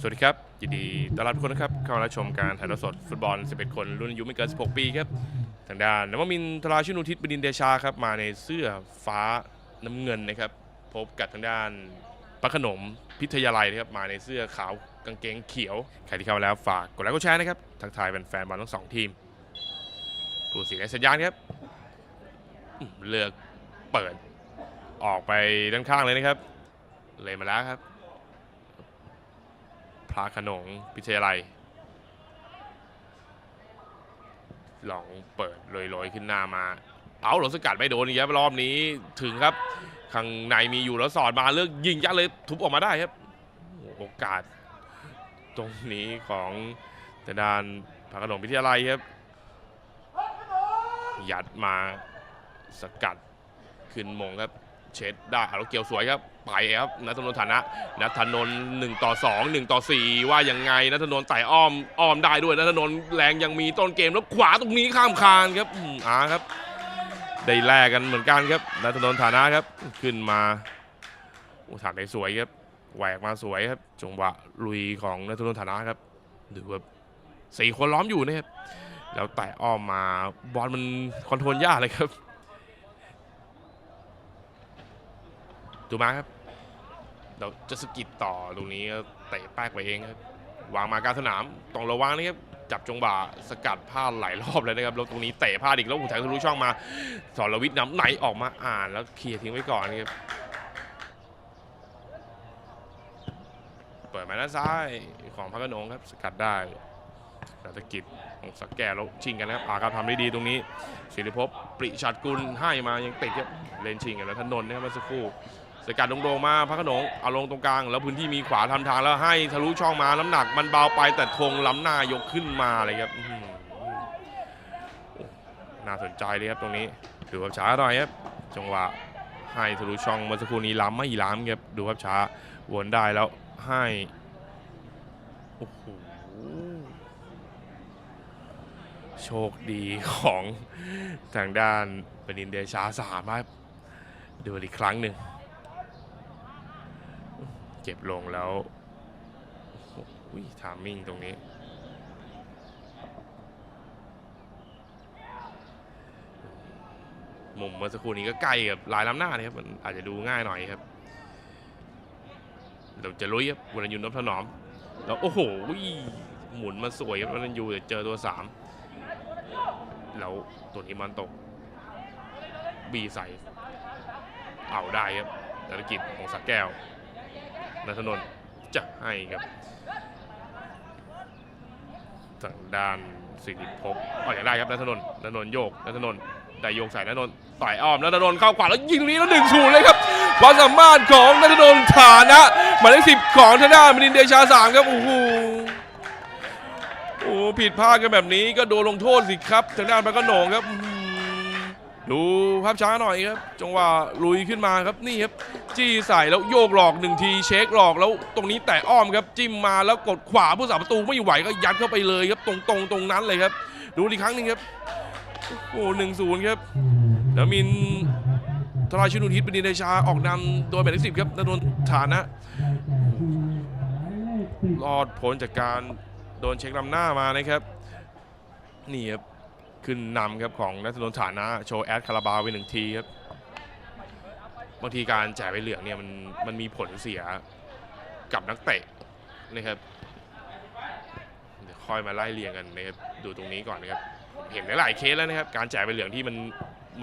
สวัสดีครับ ยินดีต้อนรับทุกคนนะครับ เข้ามารับชมการถ่ายทอดสดฟุตบอล 11 คนรุ่นอายุไม่เกิน 16 ปีครับ ทางด้านนวมินทร์ธราชินุทิศบดินเดชาครับ มาในเสื้อฟ้าน้ำเงินนะครับ พบกับทางด้านพระขนมพิทยาลัยนะครับ มาในเสื้อขาวกางเกงเขียว ใครที่เข้ามาแล้วฝากกดไลค์กดแชร์นะครับ ทักทายแฟนๆบอลทั้งสองทีมผู้สียสัญญาณครับ เลือกเปิดออกไปด้านข้างเลยนะครับ เลยมาแล้วครับ พระขนงพิทยาลัย ลองเปิดลอยๆขึ้นหน้ามาเอาหลงสกัดไม่โดนครับรอบนี้ถึงครับข้างในมีอยู่แล้วสอดมาเลือกยิงยัดเลยทุบออกมาได้ครับ โอกาส ตรงนี้ของทางด้านพระขนงพิทยาลัยครับ ยัดมาสกัดขึ้นมงครับ เช็ดได้เอาเกี่ยวสวยครับ ไปครับนัทนนท์ฐานะนัทนนท์หนึ่งต่อสองหนึ่งต่อสี่ว่ายังไงนัทนนท์ไต่อ้อมอ้อมได้ด้วยนัทนนท์แรงยังมีต้นเกมแล้วขวาตรงนี้ข้ามคานครับอ่าครับ ได้แลกกันเหมือนกันครับนัทนนท์ฐานะครับ ขึ้นมาโอ้ถานได้สวยครับแหวกมาสวยครับจังหวะลุยของนัทนนท์ฐานะครับดูว่าสี่คนล้อมอยู่นะครับแล้วไต่อ้อมมาบอลมันคอนโทรลยากเลยครับ ดูมาครับเราจะสกิดต่อตรงนี้เตะแป๊กไปเองครับวางมากลารสนามต้องระวังนะครับจับจงบ่าสกัดพลาดหลายรอบเลยนะครับแล้วตรงนี้เตะพลาดอีกแล้วหูแทงทะลุช่องมา สอนรวิทย์น้ำไหนออกมาอ่านแล้วเคลียร์ทิ้งไว้ก่อนครับเปิดมาด้านซ้ายของพระโขนงครับสกัดได้นักกิจของสักแก่แล้วชิงกันนะครับอาครับทำได้ดีตรงนี้ศิริภพปริชัดกุลให้มายังติดครับเล่นชิงกันแล้วถนนนะครับเมื่อสักครู่ สกัดโดงๆมาพระขนงเอาลงตรงกลาง แล้วพื้นที่มีขวาทำทางแล้วให้ทะลุช่องมาน้ำหนัก มันเบาไปแต่ธงล้ำหน้ายกขึ้นมาเลยครับน่าสนใจเลยครับตรงนี้ดูครับช้าหน่อยครับจังหวะให้ทะลุช่องเมื่อสักครู่นี้ล้ำไม่ล้ำครับดูครับช้าวนได้แล้วให้โอ้โหโชคดีของทางด้านปนินเดชาสามครับดูอีกครั้งหนึ่ง เก็บลงแล้วโอ้โหทามมิ่งตรงนี้ มุมเมื่อสักครู่นี้ก็ใกล้กับลายล้ำหน้านะครับ มันอาจจะดูง่ายหน่อยครับเราจะลุยครับวรรณยุนนพถนอม แล้วโอ้โหหมุนมาสวยครับวรรณยูเจอตัวสามแล้วตัวนี้มันตก บีใส่เอาได้ครับธนกิจของสักแก้ว นัทนนท์จะให้ครับทางด้านสิริภพอ๋ออย่างได้ครับนัทนนท์นัทนนท์โยกนัทนนท์ได้โยกใส่นัทนนท์ต่อยอ้อมนัทนนท์เข้าขวาแล้วยิงนี้แล้วหนึ่งศูนย์เลยครับความสามารถของนัทนนท์ฐานะหมายเลขสิบของทางด้านมนินเดชาสามครับโอ้โหโอ้ผิดพลาดกันแบบนี้ก็โดนลงโทษสิครับทางด้านพระโขนงครับ ดูภาพช้าหน่อยครับ จังหวะลุยขึ้นมาครับนี่ครับ จี้ใส่แล้วโยกหลอกหนึ่งทีเช็คหลอกแล้วตรงนี้แตะอ้อมครับจิ้มมาแล้วกดขวาผู้สาประตูไม่ไหวก็ยัดเข้าไปเลยครับ ตรงตรงตรงนั้นเลยครับ ดูอีกครั้งหนึงครับโอ้หนึ่งศูนย์ครับแล้วมินทราชินุทิศปนินเดชาออกนำโดยหมายเลขสิบครับนนนท์ฐานะรอดพ้นจากการโดนเช็คนำหน้ามานะครับนี่ครับ ขึ้นนำครับของนัทนนท์ฐานะโชว์แอดคาราบาวไปหนึ่งทีครับบางทีการจ่ายใบเหลืองเนี่ยมันมันมีผลเสียกับนักเตะนะครับเดี๋ยวค่อยมาไล่เรียงกันนะครับดูตรงนี้ก่อนนะครับเห็นหลายๆเคสแล้วนะครับการจ่ายใบเหลืองที่มัน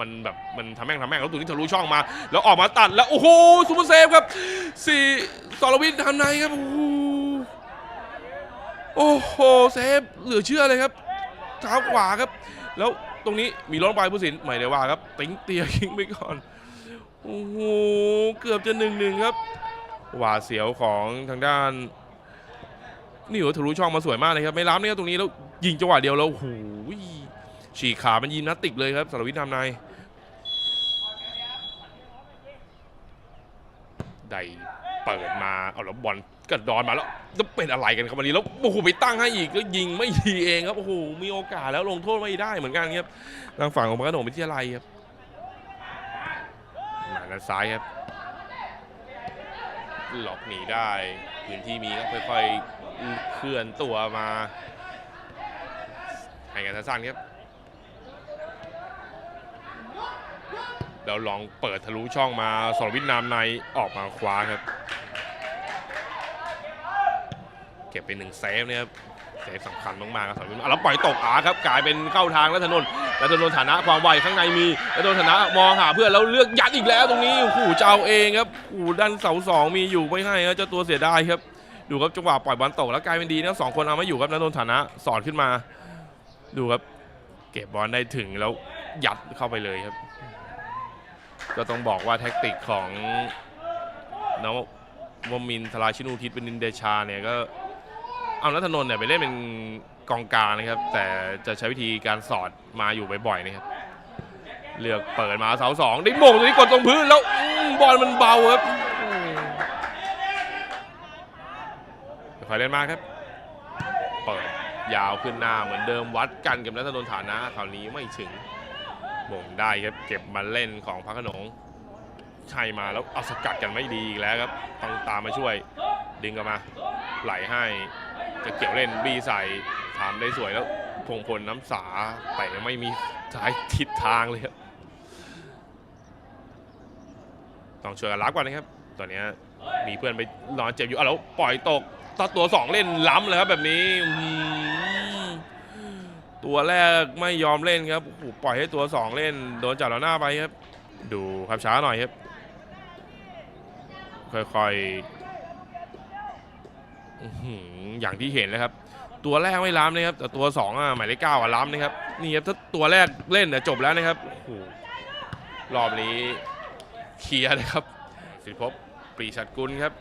มันแบบมันทำแม่งทำแม่งแล้วตรงนี้ทะลุช่องมา แล้วออกมาตัดแล้วโอ้โหซูเปอร์เซฟครับสี่สรวิทย์ทำในครับโอ้โหโอ้โหเซฟเหลือเชื่อเลยครับเท้าขวาครับ แล้วตรงนี้มีล้นไปผู้สินไม่ได้ว่าครับ ติ้งเตียคิงไปก่อนโอ้โหเกือบจะหนึ่งหนึ่งครับหวาเสียวของทางด้าน นี่โหทะลุช่องมาสวยมากเลยครับ ไม่ล้ำเนี่ยตรงนี้แล้วยิงจังหวะเดียวแล้วโอ้โหฉีกขามันยิมนาสติกเลยครับสารวิทย์ทำนายได้เปิดมาเอาแล้วบอล กระดอนมาแล้วจะเป็นอะไรกันครับวันนี้แล้วโอ้โหไปตั้งให้อีกแล้วยิงไม่ดีเองครับโอ้โหมีโอกาสแล้วลงโทษไม่ได้เหมือนกันครับทางฝั่งของพระขนงวิทยาลัยครับมาด้านซ้ายครับ หลอกหนีได้พื้นที่มีก็ค่อยๆเคลื่อนตัวมาให้กันสั้นๆครับแล้วลองเปิดทะลุช่องมาสรวิทนามในออกมาคว้าครับ เก็บเป็นหนึ่งเซฟนะครับเซฟสำคัญมากๆครับสรวิทย์อะแล้วปล่อยตกอาครับกลายเป็นเข้าทางแล้วถนนแล้วถนนฐานะความไวข้างในมีแล้วถนนฐานะมองหาเพื่อนแล้วเลือกยัดอีกแล้วตรงนี้โอ้โหจะเอาเองครับโอ้โหด้านเสาสองมีอยู่ไม่ให้ครับเจ้าตัวเสียดายครับ ดูครับจังหวะปล่อยบอลตกแล้วกลายเป็นดีนะสองคนเอาไม่อยู่ครับแล้วโดนฐานะสอดขึ้นมา ดูครับ เก็บบอลได้ถึงแล้วยัดเข้าไปเลยครับ ก็ต้องบอกว่าแท็กติกของน้องวมินทราชินูทิศเป็นนินเดชาเนี่ยก็ อานัทนนท์เนี่ยไปเล่นเป็นกองกลางนะครับ แต่จะใช้วิธีการสอดมาอยู่บ่อยๆนะครับ เลือกเปิดมาเสาสองได้โมงตรงนี้กดตรงพื้นแล้วอบอลมันเบาครับคอยเล่นมากครับ เปิดยาวขึ้นหน้าเหมือนเดิมวัดกันกับนัทนนท์ฐานะคราวนี้ไม่ถึงมงได้ครับเก็บมาเล่นของพระขนงใช่มาแล้วเอาสกัดกันไม่ดีอีกแล้วครับต้องตามมาช่วย ดึงกลับมา ไหลให้ จะเกี่ยวเล่นบีใส่ทำได้สวยแล้วพงพลน้ำสาแต่ไม่มีสายทิศทางเลยครับต้องช่วยกันรับก่อนนะครับ ตอนนี้มีเพื่อนไปนอนเจ็บอยู่อะแล้วปล่อยตกตัดตัวสองเล่นล้ำเลยครับแบบนี้ตัวแรกไม่ยอมเล่นครับปล่อยให้ตัวสองเล่น โดนจับแล้วหน้าไปครับ ดูครับช้าหน่อยครับ ค่อย อย่างที่เห็นเลยครับ ตัวแรกไม่ล้ำนะครับ แต่ตัวสองอะหมายเลขเก้าอะล้ำนะครับนี่ครับถ้าตัวแรกเล่นเนี่ยจบแล้วนะครับโอ้โหรอบนี้เคลียร์นะครับ สิริภพปรีชัดกุลครับ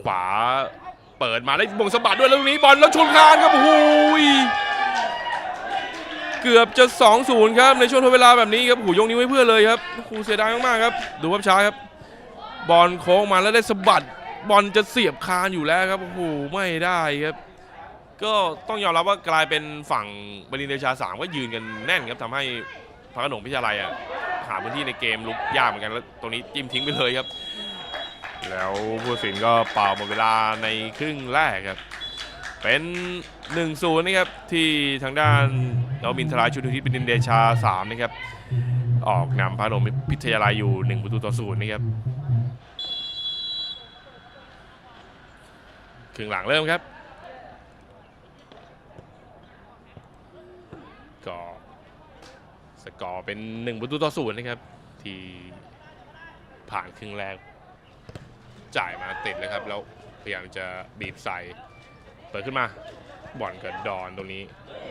ขวาเปิดมาได้บงสะบัดด้วยแล้วนี้บอลแล้วชนคานครับโอ้โหเกือบจะ 2-0 ครับ ในช่วงทดเวลาแบบนี้ครับโอ้ยกนิ้วให้เพื่อนเลยครับโอ้โหเสียดายมากๆครับ ดูภาพช้าครับ บอลโค้งมาแล้วได้สะบัดบอลจะเสียบคานอยู่แล้วครับโอ้โหไม่ได้ครับ ก็ต้องยอมรับว่ากลายเป็นฝั่งบรินเดชาสามก็ยืนกันแน่นครับทำให้พระขนงพิชาลัยอะหาพื้นที่ในเกมลุกยากเหมือนกันแล้วตรงนี้จิ้มทิ้งไปเลยครับ แล้วผู้ตัดสินก็เป่าหมดเวลาในครึ่งแรกครับ เป็น1-0นย์นะครับที่ทางด้านเรามินทราชุนทิศเป็นดินเดชา3นะครับออกนำพระขนงพิทยาลัยอยู่ 1 ประตูต่อศูนย์นะครับ ครึ่งหลังเริ่มครับ ก็สกอร์เป็น1ประตูต่อศูนย์นะครับ ที่ผ่านครึ่งแรก จ่ายมาติดเลยครับ แล้วพยายามจะบีบใส่ เปิดขึ้นมา บอลกับดอนตรงนี้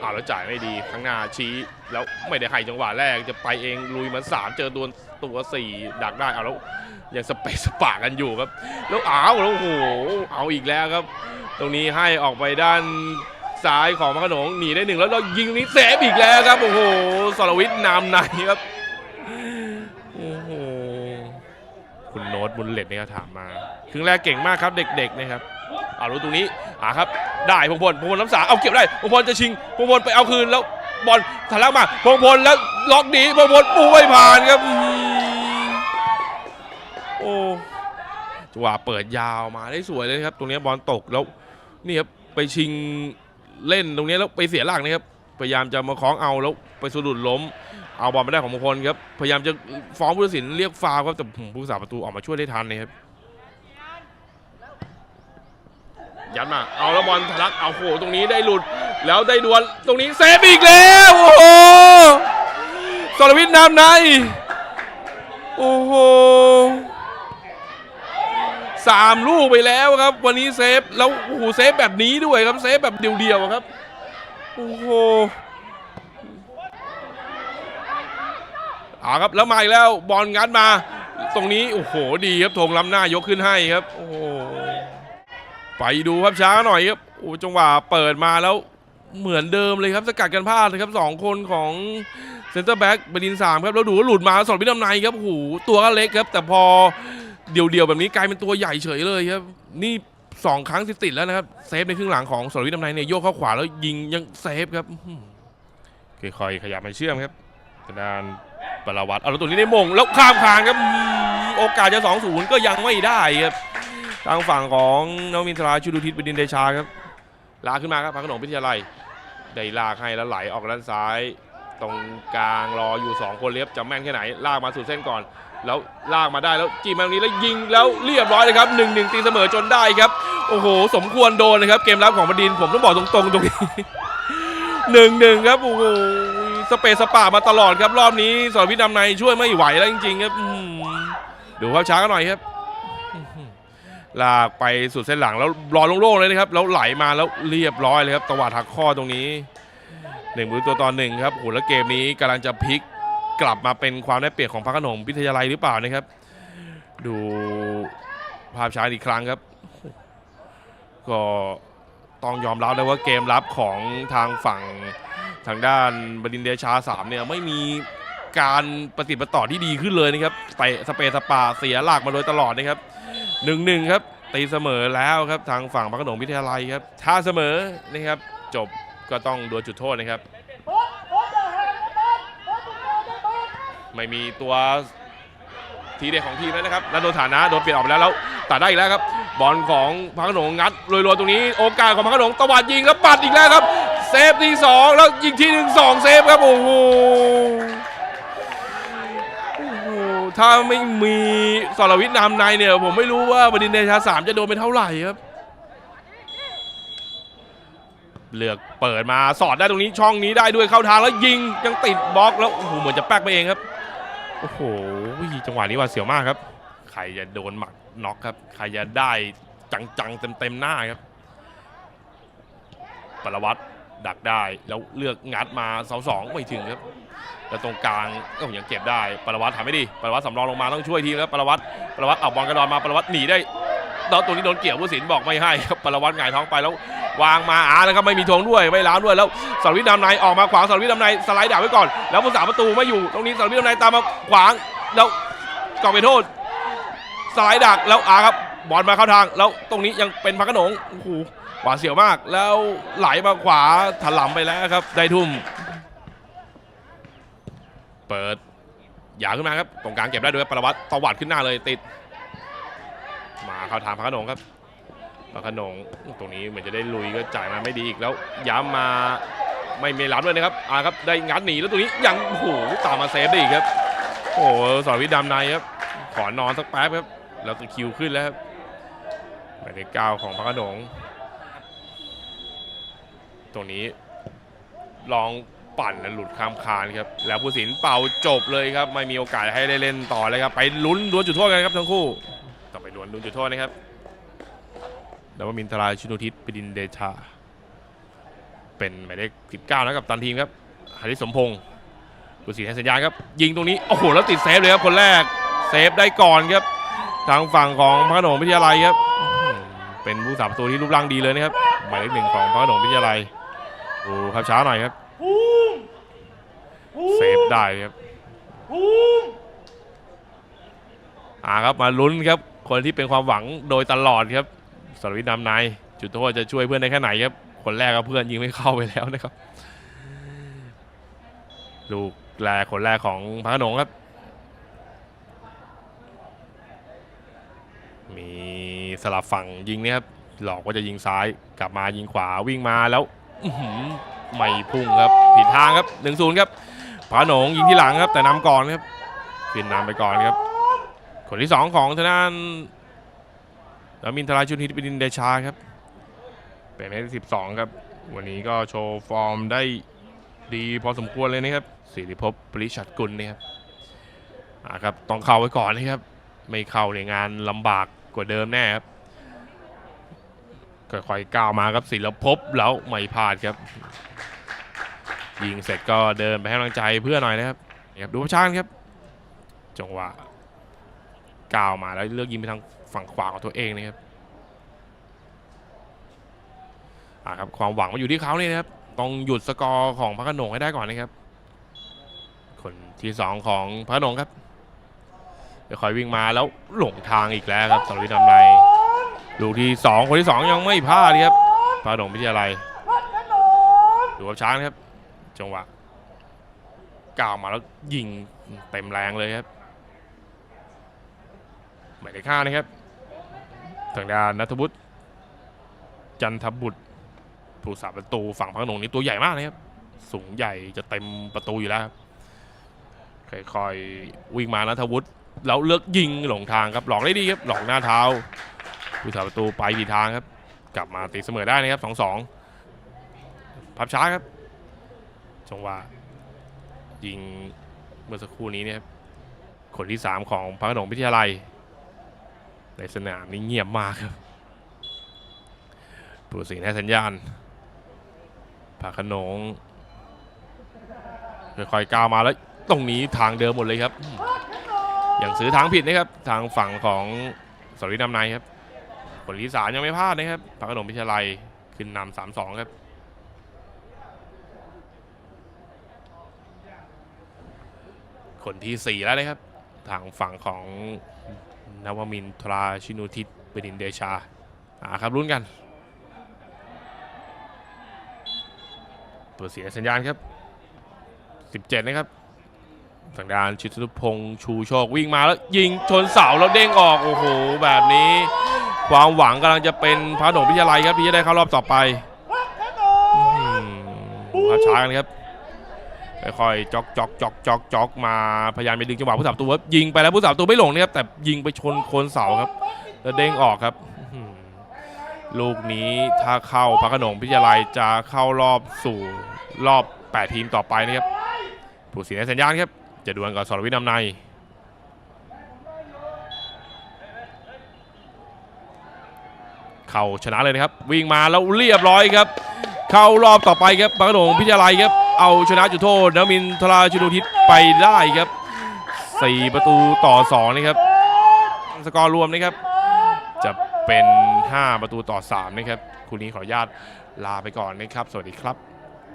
อ้าวแล้วจ่ายไม่ดีข้างหน้าชี้ แล้วไม่ได้ให้จังหวะแรกจะไปเองลุยมาสามเจอตัวตัวสี่ดักได้เอาแล้วยังสเปซสปากันอยู่ครับ แล้วอ้าวแล้วโอ้โหเอาอีกแล้วครับ ตรงนี้ให้ออกไปด้านซ้ายของพระโขนงหนีได้หนึ่งแล้วเรายิงนี้เซฟอีกแล้วครับโอ้โหสรวิทย์นำในครับโอ้โหคุณโน้ตบุญเล็ตนี่ก็ถามมาครึ่งแรกเก่งมากครับเด็กๆนะครับ เอารู้ตรงนี้อ่าครับ ได้พงพลพงพลน้ำสาเอาเก็บได้พงพลจะชิงพงพลไปเอาคืนแล้วบอลทะลักมาพงพลแล้วล็อกหนีพงพลปูไม่ผ่านครับอืมโอ้จังหวะเปิดยาวมาได้สวยเลยครับ ตรงนี้บอลตกแล้วนี่ครับไปชิงเล่นตรงนี้แล้วไปเสียหลักนะครับพยายามจะมาคล้องเอาแล้วไปสะดุดล้ม เอาบอลไม่ได้ของมงคลครับพยายามจะฟ้องผู้ตัดสินเรียกฟาวครับแต่ผู้รักษาประตูออกมาช่วยได้ทันนะครับ ยัดมา เอาแล้วบอลทะลัก เอาโหตรงนี้ได้หลุด แล้วได้ดวล ตรงนี้เซฟอีกแล้ว โอ้โหสรวิทย์นำใน โอ้โหสามลูกไปแล้วครับ วันนี้เซฟ แล้วโอ้โหเซฟแบบนี้ด้วยครับ เซฟแบบเดียวๆครับ โอ้โหเอาครับแล้วมาอีกแล้วบอลงัดมา ตรงนี้ โอ้โห ดีครับธงล้ำหน้ายกขึ้นให้ครับ โอ้โห ไปดูครับช้าหน่อยครับโอ้จังหวะเปิดมาแล้วเหมือนเดิมเลยครับสกัดกันพลาดเลยครับสองคนของเซนเตอร์แบ็กบดินสามครับแล้วดูว่าหลุดมาสอนพิดำในครับโอ้โหตัวก็เล็กครับ แต่พอเดี่ยวๆแบบนี้กลายเป็นตัวใหญ่เฉยเลยครับ นี่สองครั้งติดแล้วนะครับเซฟในครึ่งหลังของสอนพิดำในเนี่ยโยกเข้าขวาแล้วยิงยังเซฟครับค่อยๆขยับมาเชื่อมครับทางด้านปรวัตรเอาตัวนี้ได้มงแล้วข้ามคานครับโอกาสจะ2 0ก็ยังไม่ได้ครับ ทางฝั่งของน้องมินทราชุดุทิศบดินเดชาครับลากขึ้นมาครับพักขนมพิทยาลัยได้ลากให้แล้วไหลออกด้านซ้าย ตรงกลางรออยู่ 2 คนเลียบจะแม่นแค่ไหน ลากมาสู่เส้นก่อน แล้วลากมาได้แล้วจีบมาตรงนี้แล้วยิงแล้วเรียบร้อยเลยครับหนึ่งหนึ่งตีเสมอจนได้ครับ โอ้โห สมควรโดนนะครับ เกมรับของบดินผมต้องบอกตรงๆตรงนี้หนึ่งหนึ่งครับโอ้โหสเปซสปามาตลอดครับรอบนี้สอนพิดำในช่วยไม่ไหวแล้วจริงๆครับดูภาพช้ากันหน่อยครับ ลากไปสุดเส้นหลังแล้วรอโล่งๆเลยนะครับแล้วไหลมาแล้วเรียบร้อยเลยครับตวัดหักข้อตรงนี้หนึ่งมือตัวต่อหนึ่งครับโอ้โหแล้วเกมนี้กำลังจะพลิกกลับมาเป็นความได้เปรียบของพระขนงพิทยาลัยหรือเปล่านะครับ ดูภาพช้าอีกครั้งครับ ก็ต้องยอมรับเลยว่าเกมรับของทางฝั่งทางด้านบดินเดชาสามเนี่ยไม่มีการปฏิบัติต่อที่ดีขึ้นเลยนะครับไปสเปซสปาเสียหลักมาโดยตลอดนะครับ หนึ่งหนึ่งครับ ตีเสมอแล้วครับทางฝั่งพระโขนงวิทยาลัยครับถ้าเสมอนะครับจบก็ต้องดวลจุดโทษนะครับ ไม่มีตัวทีเด็ดของทีมแล้วนะครับแล้วโดนฐานะโดนเปลี่ยนออกไปแล้วแล้วตัดได้อีกแล้วครับ บอลของพระโขนงงัดรวยๆตรงนี้ โอกาสของพระโขนงตวัดยิงแล้วปัดอีกแล้วครับ เซฟที่สองแล้วยิงที่หนึ่งสองเซฟครับโอ้โห ถ้าไม่มีสรวิทย์นามในเนี่ย ผมไม่รู้ว่าบดินเดชาสามจะโดนเป็นเท่าไหร่ครับเลือกเปิดมาสอดได้ตรงนี้ช่องนี้ได้ด้วยเข้าทางแล้วยิงยังติดบล็อกแล้วโอ้โหเหมือนจะแป๊กไปเองครับโอ้โหจังหวะนี้ว่าเสียวมากครับ ใครจะโดนหมัดน็อกครับใครจะได้จังๆเต็มๆหน้าครับปรวัตดักได้แล้วเลือกงัดมาเสาสองไม่ถึงครับ แล้วตรงกลางก็ยังเก็บได้ปรวัตทำไม่ดีปรวัตสำรองลงมาต้องช่วยทีมครับปรวัตปรวัตเอาบอลกระดอนมาปรวัตหนีได้แล้วตัวนี้โดนเกี่ยวผู้สินบอกไม่ให้ครับปรวัตหงายท้องไปแล้ววางมาอาแล้วครับไม่มีธงด้วยไม่ล้าวด้วยแล้วสรวิทย์ดำในออกมาขวางสรวิทย์ดำในสไลด์ดักไว้ก่อน แล้วผู้สาประตูไม่อยู่ตรงนี้สรวิทย์ดำในตามมาขวางแล้วก่อไปโทษสไลด์ดักแล้วอาครับบอลมาเข้าทาง แล้วตรงนี้ยังเป็นพักขนงโอ้โหหวาเสียวมาก แล้วไหลมาขวาถลำไปแล้วครับได้ทุ่ม เปิดยาวขึ้นมาครับ ตรงกลางเก็บได้ด้วยปรวัตตวัดขึ้นหน้าเลยติด มาเข้าทางพักขนงครับพักขนงตรงนี้เหมือนจะได้ลุยก็จ่ายมาไม่ดีอีกแล้วย้ำมาไม่มีล้ำเลยนะครับอาครับได้งัดหนีแล้วตรงนี้ยังโอ้โหตามมาเซฟได้อีกครับ โอ้โหสอนวิทย์ดำในครับ ขอนอนสักแป๊บครับแล้วก็คิวขึ้นแล้วครับหมายเลขเก้าของพระขนงตรงนี้ลอง ปั่นแล้วหลุดข้ามคานครับแล้วผู้สินเป่าจบเลยครับไม่มีโอกาสให้ได้เล่นต่อเลยครับไปลุ้นดวลจุดโทษกันครับทั้งคู่ต่อไปดวลดวลจุดโทษนะครับแล้วมินทราชินุทิศปดินเดชา เป็นหมายเลข19นะกับตันทีมครับหาริสสมพงศ์ผู้สินให้สัญญาณครับ ยิงตรงนี้โอ้โหแล้วติดเซฟเลยครับคนแรกเซฟได้ก่อนครับ ทางฝั่งของพระโขนงวิทยาลัยครับ เป็นผู้สาประตูที่รูปร่างดีเลยนะครับหมายเลขหนึ่งของพระโขนงวิทยาลัยดูครับช้าหน่อยครับ เซฟได้ครับอ่าครับมาลุ้นครับ คนที่เป็นความหวังโดยตลอดครับสรวิทย์นำนายจุดโทษจะช่วยเพื่อนได้แค่ไหนครับ คนแรกก็เพื่อนยิงไม่เข้าไปแล้วนะครับ ลูกแรกคนแรกของพระโขนงครับ มีสลับฝั่งยิงเนี่ยครับ หลอกว่าจะยิงซ้ายกลับมายิงขวาวิ่งมาแล้วอื้อหือ ไม่พุ่งครับผิดทางครับ1นศูนย์ครับพระโขนงยิงที่หลังครับ แต่นำก่อนครับขึ้นนำไปก่อนครับ คนที่ 2 ของทางด้านแล้วมินทราชุนฮิตปินเดชาครับเป็นเลขสิบสองครับ วันนี้ก็โชว์ฟอร์มได้ดีพอสมควรเลยนะครับสิริภพปริชัดกุลนี่ครับอ่าครับต้องเข้าไว้ก่อนนะครับ ไม่เข้าในยงานลำบากกว่าเดิมแน่ครับ ค่อยๆก้าวมาครับศิลภพแล้วไม่พลาดครับ ยิงเสร็จก็เดินไปให้กำลังใจเพื่อนหน่อยนะครับครับดูประชานครับ จังหวะก้าวมาแล้วเลือกยิงไปทางฝั่งขวาของตัวเองนะครับอ่าครับความหวังมาอยู่ที่เขาเนี่ยนะครับต้องหยุดสกอร์ของพระขนงให้ได้ก่อนนะครับ คนที่สองของพระขนงครับเดี๋ยวคอยวิ่งมาแล้วหลงทางอีกแล้วครับสรวิทย์นำใน ลูกที่สองคนที่สองยังไม่พลาดเลยครับพระโขนงวิทยาลัยดูกับช้างครับ จังหวะก้าวมาแล้วยิงเต็มแรงเลยครับหมายเลขห้านะครับทางด้านนัทวุฒิจันทบุตรผู้สาประตูฝั่งพระโขนงนี่ตัวใหญ่มากนะครับสูงใหญ่จะเต็มประตูอยู่แล้วครับค่อยๆวิ่งมานัทวุฒิแล้วเลือกยิงหลงทางครับหลอกได้ดีครับหลอกหน้าเท้า ผู้สาประตูไปผิดทางครับ กลับมาตีเสมอได้นะครับสองสองพับช้าครับจังหวะยิงเมื่อสักครู่นี้เนี่ยคนที่สามของพระขนงพิทยาลัย ในสนามนี่เงียบมากครับผู้สิงห์ให้สัญญาณพระขนงค่อยๆก้าวมาแล้วตรงนี้ทางเดิมหมดเลยครับ อย่างซื้อทางผิดนะครับ ทางฝั่งของสรินำนายครับ ผลที่สามยังไม่พลาดนะครับพระโขนงพิทยาลัยขึ้นนำสามสองครับคนที่สี่แล้วนะครับ ทางฝั่งของนวมินทราชินุทิศบดินเดชาอ่าครับลุ้นกัน ตัวเสียสัญญาณครับ 17 นะครับทางด้านชิตนุพงษ์ชูโชควิ่งมาแล้วยิงชนเสาแล้วเด้งออก โอ้โห แบบนี้ ความหวังกำลังจะเป็นพระโขนงพิทยาลัยครับที่จะได้เข้ารอบต่อไปอื้อหือมาช้ากันครับค่อยๆจ็อกจ็อกจ็อกจ็อกจ็อกมาพยายามไปดึงจังหวะผู้สาประตูครับยิงไปแล้วผู้สาประตูไม่หลงนะครับแต่ยิงไปชนโคนเสาครับแล้วเด้งออกครับอื้อหือลูกนี้ถ้าเข้าพระโขนงพิทยาลัยจะเข้ารอบสู่รอบ 8 ทีมต่อไปนะครับผู้เสียสัญญาณครับจะดวลกับสรวิทย์นำใน เข่าชนะเลยนะครับ วิ่งมาแล้วเรียบร้อยครับ เข้ารอบต่อไปครับพระโขนงพิจารัยครับ เอาชนะจุดโทษนมินทราชุนุทิศไปได้ครับ 4 ประตูต่อ 2 นะครับ สกอร์รวมนะครับ จะเป็น 5 ประตูต่อ 3 นะครับ คู่นี้ขออนุญาตลาไปก่อนนะครับ สวัสดีครับ